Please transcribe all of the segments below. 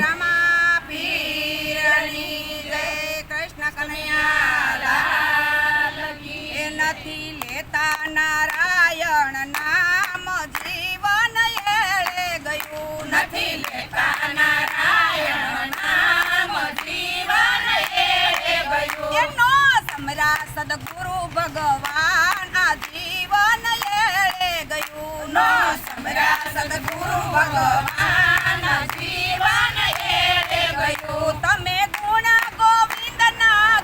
રામા પીરની જય નારાયણ નામ, જીવન એળે ગયું નથી લેતા નારાયણ નામ, જીવન એળે ગયું. એનો સમરા સદગુરુ ભગવાન, આ જીવન એળે ગયું. નો સમરા સદગુરુ ભગવાન આ એળે ગયું. તમે ગુણ ગોવિંદ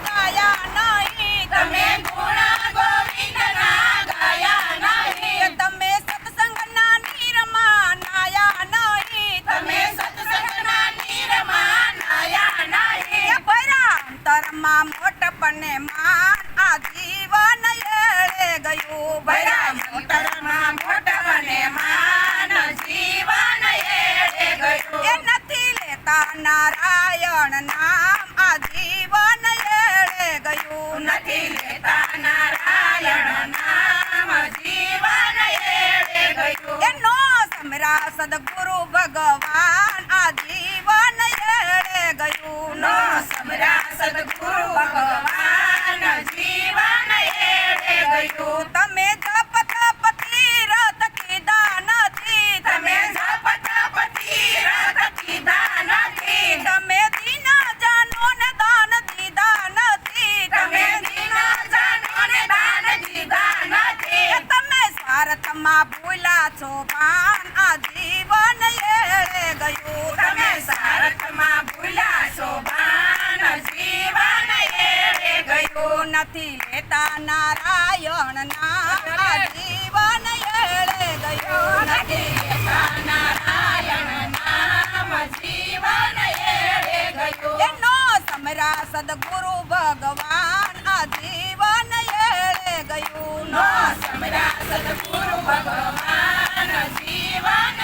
ગાયા નહીં. તમે ગુણ ગોવિંદ ગાયા નહીં. તમે સત્સંગ ના નિરમા નાયા નહીં. તમે સત્સંગ ના નિરમા નાયા નહીં. ભરા અંતરમાં મોટપણે માન આ જીવન એળે ગયું. ભરા મોટરમાં સમરા સદગુરુ ભગવાન નથી લેતા નારાયણ ના જીવન ગયું નથી નારાયણ જીવન એળે ગયું. એનો સમરા સદગુરુ ભગવાન આ જીવન એળે ગયું. નો સમરા સદગુરુ ભગવાન જીવન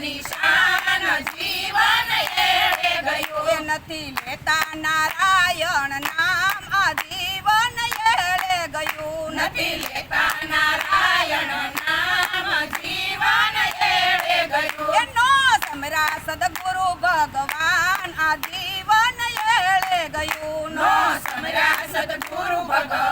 નિશાન જીવન એળે ગયું. નથી લેતા નારાયણ નામ આ જીવન એળે ગયું નથી. લેતા નારાયણ નામ જીવન એળે ગયું. એનો સમરા સદગુરુ ભગવાન આ જીવન એળે ગયું નો સમરા સદગુરુ ભગવાન.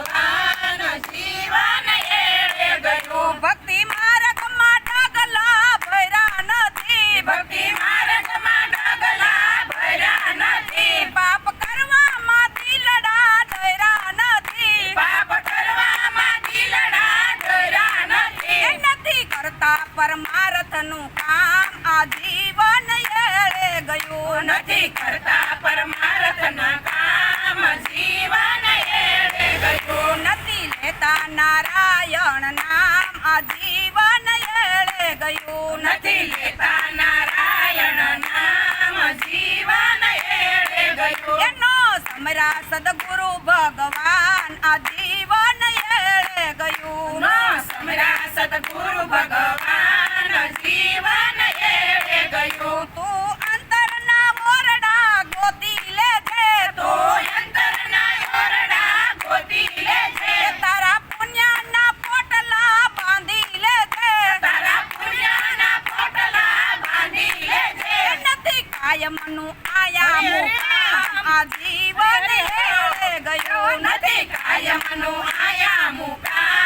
પરમારથનું પરમાર્થનું કામ આ જીવન એળે ગયું નથી. કરતા પરમાર્થના કામ જીવન એળે ગયું નથી. લેતા નારાયણ નામ આ જીવન એળે ગયું નથી. લેતા નારાયણ નામ જીવન એળે ગયું. એનો સમરા સદગુરુ ભગવાન આ જીવન એળે ગયું. નો સમરા સદગુરુ ભગવાન જીવન ગયું તું અંતરના ઓરડા ગોતી છે તું અંતરના ઓરડા ગોતી છે તારા પુણ્યના પોટલા બાંધી લેજે તારા પુણ્યના પોટલા બાંધી લેજે નથી કાયમનું આયા મુકા. આ જીવન એળે ગયું નથી કાયમનું આયા મુકામ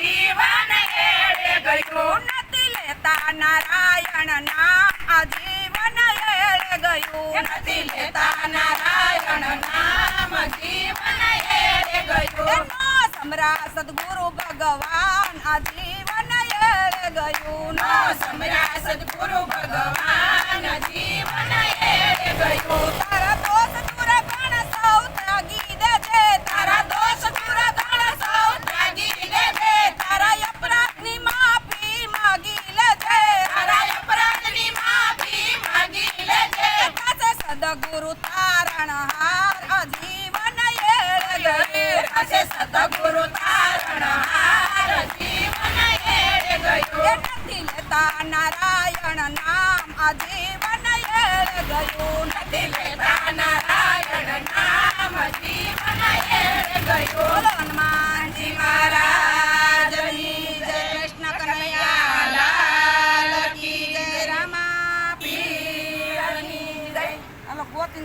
જીવન એડે ગયું નથી લેતા નારાયણ ના. આ જીવન એડે ગયું નથી લેતા નારાયણ નામ. જીવન એડે ગયું. સમરા સદગુરુ ભગવાન. આ જીવન એડે ગયું. નો સમરા સદગુરુ ભગવાન. જીવન એડે ગયું. તારા દોષ તારણ હાર જીવન એળ ગયું હસે સતગુરુ તારણ હાર જીવન એળે ગયું. નથી લેતા નારાયણ નામ, આજીવન એળ ગયું. નથી લેતા નારાયણ નામ જીવન એળે હનુમાન